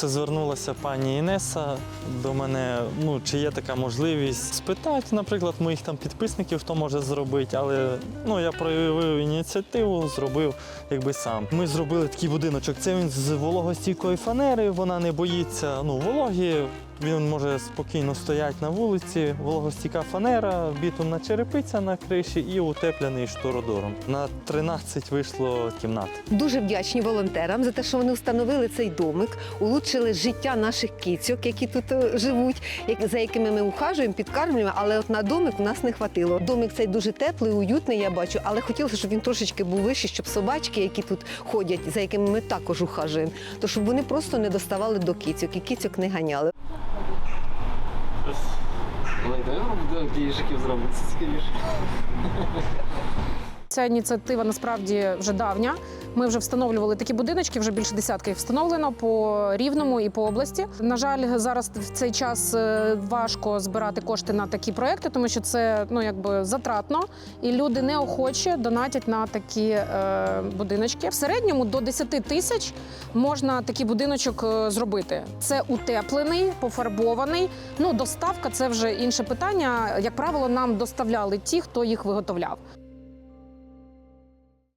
Це звернулася пані Інеса до мене. Ну чи є така можливість спитати, наприклад, моїх там підписників, хто може зробити, але ну я проявив ініціативу, зробив якби сам. Ми зробили такий будиночок. Це він з вологостійкої фанери. Вона не боїться ну вологі. Він може спокійно стояти на вулиці, вологостійка фанера, бітумна черепиця на криші і утеплений штородором. На 13 вийшло кімнат. Дуже вдячні волонтерам за те, що вони встановили цей домик, улучшили життя наших кіцьок, які тут е, живуть, за якими ми ухажуємо, підкармлюємо. Але от на домик у нас не хватило. Домик цей дуже теплий, уютний, я бачу, але хотілося, щоб він трошечки був вищий, щоб собачки, які тут ходять, за якими ми також ухажуємо, то щоб вони просто не доставали до кіцьок і кіцьок не ганяли. Давайте будинок для скоріше. Ця ініціатива насправді вже давня. Ми вже встановлювали такі будиночки, вже більше десятки їх встановлено по рівному і по області. На жаль, зараз в цей час е, важко збирати кошти на такі проекти, тому що це ну якби затратно, і люди неохоче донатять на такі е, будиночки. В середньому до 10 тисяч можна такий будиночок е, зробити. Це утеплений, пофарбований. Ну доставка це вже інше питання. Як правило, нам доставляли ті, хто їх виготовляв.